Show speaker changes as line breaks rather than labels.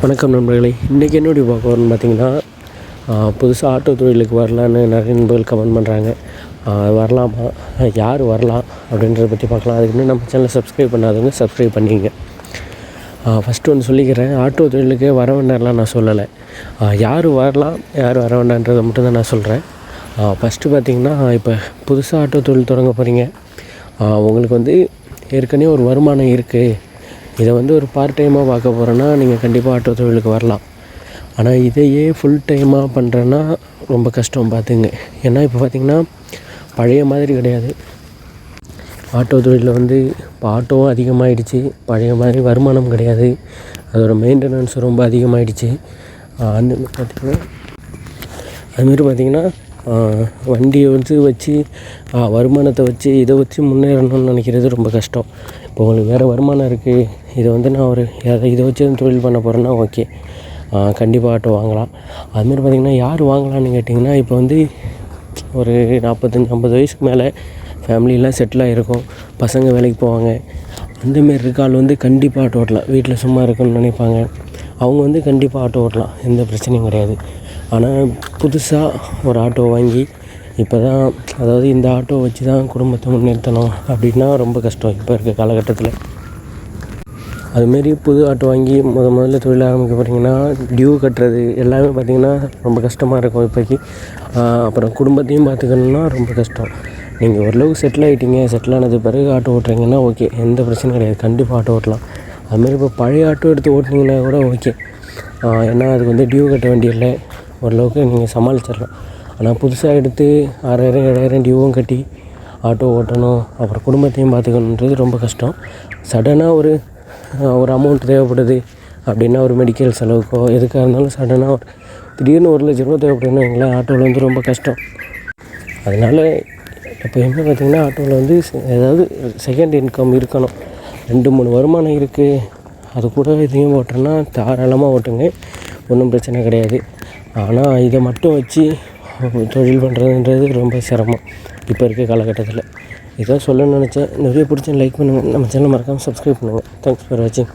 வணக்கம் நண்பர்களே. இன்றைக்கி என்னுடைய பார்க்க வரணும்னு பார்த்தீங்கன்னா புதுசாக ஆட்டோ தொழிலுக்கு வரலான்னு நிறைய நண்பர்கள் கமெண்ட் பண்ணுறாங்க வரலாமா? யார் வரலாம் அப்படின்றத பற்றி பார்க்கலாம். அதுக்கு இன்னும் நம்ம சேனலை சப்ஸ்கிரைப் பண்ணாதவங்க சப்ஸ்கிரைப் பண்ணிங்க ஃபஸ்ட்டு ஒன்று சொல்லிக்கிறேன். ஆட்டோ தொழிலுக்கு வர வேண்டாம்லாம் நான் சொல்லலை. யார் வரலாம் யார் வர வேண்டான்றதை மட்டும் தான் நான் சொல்கிறேன் ஃபஸ்ட்டு பார்த்தீங்கன்னா இப்போ புதுசாக ஆட்டோ தொழில் தொடங்க போகிறீங்க உங்களுக்கு வந்து ஏற்கனவே ஒரு வருமானம் இருக்குது இதை வந்து ஒரு பார்ட் டைமாக பார்க்க போகிறேன்னா நீங்கள் கண்டிப்பாக ஆட்டோ தொழிலுக்கு வரலாம். ஆனால் இதையே ஃபுல் டைமாக பண்ணுறேன்னா ரொம்ப கஷ்டம் பார்த்துங்க. ஏன்னா இப்போ பார்த்திங்கன்னா பழைய மாதிரி கிடையாது. ஆட்டோ தொழிலில் வந்து இப்போ ஆட்டோவும் அதிகமாகிடுச்சு பழைய மாதிரி வருமானம் கிடையாது. அதோடய மெயின்டெனன்ஸ் ரொம்ப அதிகமாகிடுச்சு அந்த பார்த்திங்கன்னா அதுமாரி பார்த்திங்கன்னா வண்டியை வந்து வச்சு வருமானத்தை வச்சு இதை வச்சு முன்னேறணும்னு நினைக்கிறது ரொம்ப கஷ்டம். இப்போ உங்களுக்கு வேறு வருமானம் இருக்குது இதை வந்து நான் ஒரு எதை இதை வச்சு தொழில் பண்ண போகிறேன்னா ஓகே. கண்டிப்பாக ஆட்டோ வாங்கலாம். அதுமாரி பார்த்திங்கன்னா யார் வாங்கலான்னு கேட்டிங்கன்னா இப்போ வந்து ஒரு நாற்பத்தஞ்சி ஐம்பது வயசுக்கு மேலே ஃபேமிலியெலாம் செட்டில் ஆகிருக்கும் பசங்க வேலைக்கு போவாங்க. அந்தமாரி இருக்க ஆள் வந்து கண்டிப்பாக ஆட்டோ ஓட்டலாம். வீட்டில் சும்மா இருக்கணும்னு நினைப்பாங்க. அவங்க வந்து கண்டிப்பாக ஆட்டோ ஓட்டலாம். எந்த பிரச்சனையும் கிடையாது. ஆனால் புதுசாக ஒரு ஆட்டோ வாங்கி இப்போ தான் அதாவது இந்த ஆட்டோ வச்சு தான் குடும்பத்தை முன்னிறுத்தணும். அப்படின்னா ரொம்ப கஷ்டம் இப்போ இருக்க காலகட்டத்தில். அதுமாரி புது ஆட்டோ வாங்கி முத முதல்ல தொழில் ஆரம்பிக்க போகிறீங்கன்னா டியூ கட்டுறது எல்லாமே பார்த்திங்கன்னா ரொம்ப கஷ்டமாக இருக்கும் இப்போக்கி அப்புறம் குடும்பத்தையும் பார்த்துக்கணுன்னா ரொம்ப கஷ்டம். நீங்கள் ஓரளவுக்கு செட்டில் ஆகிட்டீங்க செட்டில் ஆனது பிறகு ஆட்டோ ஓட்டுறீங்கன்னா ஓகே எந்த பிரச்சனையும் கிடையாது. கண்டிப்பாக ஆட்டோ ஓட்டலாம். அதுமாரி இப்போ பழைய ஆட்டோ எடுத்து ஓட்டினீங்கன்னா கூட ஓகே ஏன்னா அதுக்கு வந்து டியூ கட்ட வேண்டியதில்லை. ஓரளவுக்கு நீங்கள் சமாளிச்சிடலாம். ஆனால் புதுசாக எடுத்து ஆறாயிரம் ஏழாயிரம் டியூவும் கட்டி ஆட்டோ ஓட்டணும் அப்புறம் குடும்பத்தையும் பார்த்துக்கணுன்றது ரொம்ப கஷ்டம். சடனாக ஒரு ஒரு அமௌண்ட் தேவைப்படுது அப்படின்னா ஒரு மெடிக்கல் செலவுக்கோ எதுக்காக இருந்தாலும் சடனாக ஒரு திடீர்னு ஒரு லட்ச ரூபா தேவைப்படுதுன்னா எங்களை ஆட்டோவில் வந்து ரொம்ப கஷ்டம். அதனால் எப்போயுமே பார்த்திங்கன்னா ஆட்டோவில் வந்து ஏதாவது செகண்ட் இன்கம் இருக்கணும். ரெண்டு மூணு வருமானம் இருக்குது அது கூட இதையும் ஓட்டுறேன்னா தாராளமாக ஓட்டுங்க. ஒன்றும் பிரச்சனை கிடையாது. ஆனால் இதை மட்டும் வச்சு தொழில் பண்ணுறதுன்றது ரொம்ப சிரமம். இப்போ இருக்க காலகட்டத்தில். இதான் சொல்லணும்னு நினச்சேன் நிறைய பிடிச்சேன் லைக் பண்ணுங்கள் நம்ம சேனல் மறக்காமல் சப்ஸ்கிரைப் பண்ணுங்கள் தேங்க்ஸ் ஃபார் வாட்சிங்